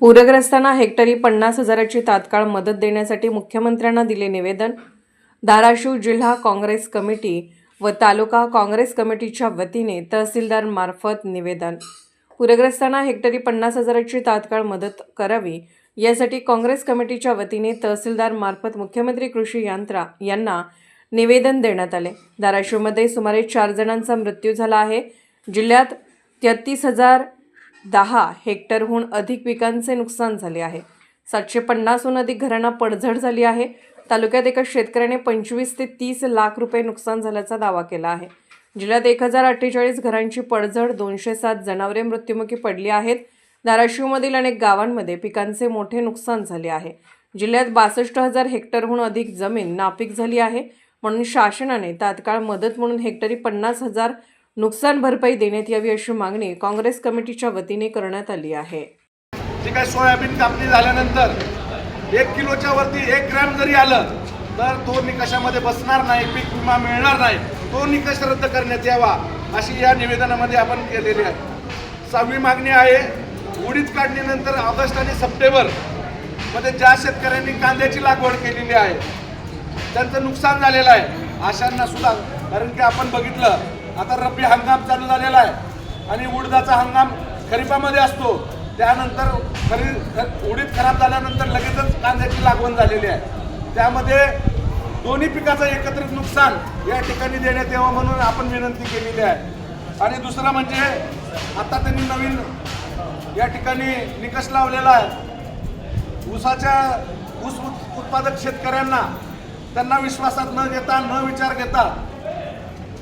पूरग्रस्तांना हेक्टरी पन्नास हजाराची तात्काळ मदत देण्यासाठी मुख्यमंत्र्यांना दिले निवेदन. धाराशिव जिल्हा काँग्रेस कमिटी व तालुका काँग्रेस कमिटीच्या वतीने तहसीलदार मार्फत निवेदन. पूरग्रस्तांना हेक्टरी पन्नास हजाराची तात्काळ मदत करावी यासाठी काँग्रेस कमिटीच्या वतीने तहसीलदार मार्फत मुख्यमंत्री कृषी यंत्रा यांना निवेदन देण्यात आले. धाराशिवमध्ये सुमारे चार जणांचा मृत्यू झाला आहे. जिल्ह्यात तेहतीस हजार दहा हेक्टरहून अधिक पिकांचे नुकसान झाले आहे. सातशे पन्नासहून अधिक घरांना पडझड झाली आहे. तालुक्यात एका शेतकऱ्याने पंचवीस ते तीस लाख रुपये नुकसान झाल्याचा दावा केला आहे. जिल्ह्यात एक हजार अठ्ठेचाळीस घरांची पडझड दोनशे सात जनावरे मृत्युमुखी पडली आहेत. धाराशिवमधील अनेक गावांमध्ये पिकांचे मोठे नुकसान झाले आहे. जिल्ह्यात बासष्ट हजार हेक्टरहून अधिक जमीन नापीक झाली आहे. म्हणून शासनाने तात्काळ मदत म्हणून हेक्टरी पन्नास हजार नुकसान भरपाई देण्यात यावी अशी मागणी काँग्रेस कमिटीच्या वतीने करण्यात आली आहे. जी काय सोयाबीन कापणी झाल्यानंतर एक किलोच्या वरती एक ग्रॅम जरी आलं तर तो निकषामध्ये बसणार नाही पीक विमा मिळणार नाही. तो निकष रद्द करण्यात यावा अशी या निवेदनामध्ये आपण केलेली आहे. सहावी मागणी आहे उडीद काढणीनंतर ऑगस्ट आणि सप्टेंबरमध्ये ज्या शेतकऱ्यांनी कांद्याची लागवड केलेली आहे त्यांचं नुकसान झालेलं आहे अशांना सुद्धा कारण की आपण बघितलं आता रब्बी हंगाम चालू झालेला आहे. आणि उडदाचा हंगाम खरीपामध्ये असतो. त्यानंतर खरी ख- उडीद खराब झाल्यानंतर लगेचच कांद्याची लागवण झालेली आहे. त्यामध्ये दोन्ही पिकाचं एकत्रित नुकसान या ठिकाणी देण्यात यावं म्हणून आपण विनंती केलेली आहे. आणि दुसरं म्हणजे आता त्यांनी नवीन या ठिकाणी निकष लावलेला आहे. ऊसाच्या ऊस उत्पादक शेतकऱ्यांना त्यांना विश्वासात न घेता न विचार घेता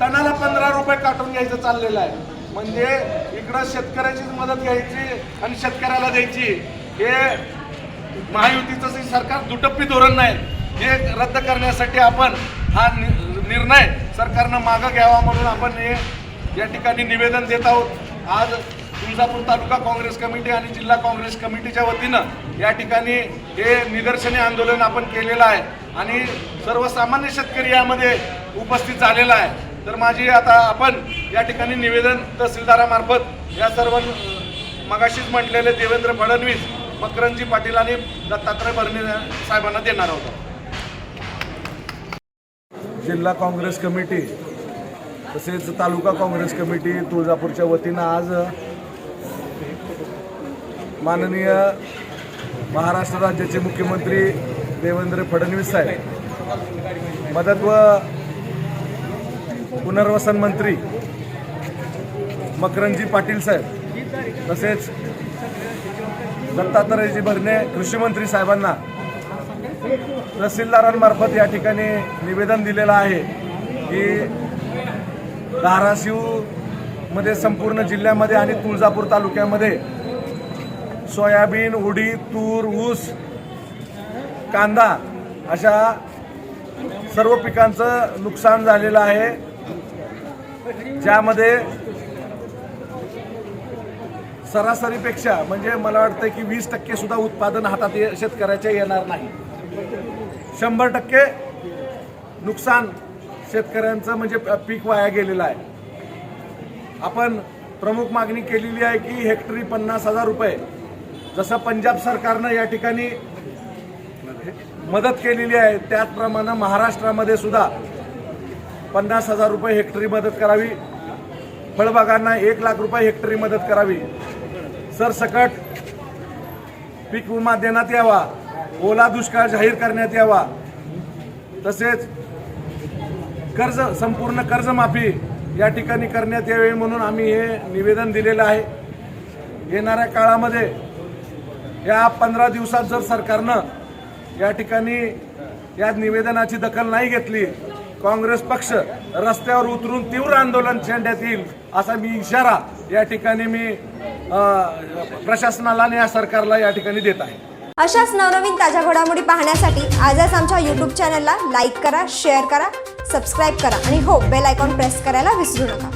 टनाला पंधरा रुपये काटून घ्यायचं चाललेलं आहे. म्हणजे इकडं शेतकऱ्याचीच मदत घ्यायची आणि शेतकऱ्याला द्यायची. हे महायुतीचं जे सरकार दुटप्पी धोरण नाही. हे रद्द करण्यासाठी आपण हा नि- निर्णय सरकारनं मागं घ्यावा म्हणून आपण हे या ठिकाणी निवेदन देत आहोत. आज तुळजापूर तालुका काँग्रेस कमिटी आणि जिल्हा काँग्रेस कमिटीच्या वतीनं या ठिकाणी हे निदर्शने आंदोलन आपण केलेलं आहे. आणि सर्वसामान्य शेतकरी यामध्ये उपस्थित झालेला आहे. तर माझी आता आपण या ठिकाणी निवेदन तहसीलदारामार्फत या सर्व मगाशीच म्हटलेले देवेंद्र फडणवीस मकरंजी पाटील आणि दत्तात्रय भरणे साहेबांना देणार आहोत. जिल्हा काँग्रेस कमिटी तसेच तालुका काँग्रेस कमिटी तुळजापूरच्या वतीनं आज माननीय महाराष्ट्र राज्याचे मुख्यमंत्री देवेंद्र फडणवीस साहेब मदत व पुनर्वसन मंत्री मकरंजी पाटील साहेब तसेच दत्तात्रयजी भरणे कृषी मंत्री साहेबांना तहसीलदारांमार्फत या ठिकाणी निवेदन दिलेलं आहे की धाराशिवमध्ये संपूर्ण जिल्ह्यामध्ये आणि तुळजापूर तालुक्यामध्ये सोयाबीन उडी तूर ऊस कांदा अशा सर्व पिकांचं नुकसान झालेलं आहे. ज्यामध्ये सरासरीपेक्षा म्हणजे मला वाटतं की वीस टक्के सुद्धा उत्पादन हातात शेतकऱ्याच्या येणार नाही. शंभर टक्के नुकसान शेतकऱ्यांचं म्हणजे प- पीक वाया गेलेलं आहे. आपण प्रमुख मागणी केलेली आहे की हेक्टरी पन्नास हजार रुपये जसं पंजाब सरकारनं या ठिकाणी मदत केलेली आहे त्याचप्रमाणे महाराष्ट्रामध्ये सुद्धा पन्नास हजार रुपये हेक्टरी मदत करावी. फळबागांना एक लाख रुपये हेक्टरी मदत करावी. सरसकट पीक विमा देण्यात यावा. ओला दुष्काळ जाहीर करण्यात यावा. तसेच कर्ज संपूर्ण कर्जमाफी या ठिकाणी करण्यात यावी म्हणून आम्ही हे निवेदन दिलेलं आहे. येणाऱ्या काळामध्ये या पंधरा दिवसात जर सरकारनं या ठिकाणी या निवेदनाची दखल नाही घेतली काँग्रेस पक्ष रस्त्यावर उतरून तीव्र आंदोलन छेडण्यात येईल असा मी इशारा या ठिकाणी मी प्रशासनाला आणि या सरकारला या ठिकाणी देत आहे. अशाच नवनवीन ताज्या घडामोडी पाहण्यासाठी आजच आमच्या यूट्यूब चॅनलला लाईक करा शेअर करा सबस्क्राईब करा आणि हो बेल आयकॉन प्रेस करायला विसरू नका.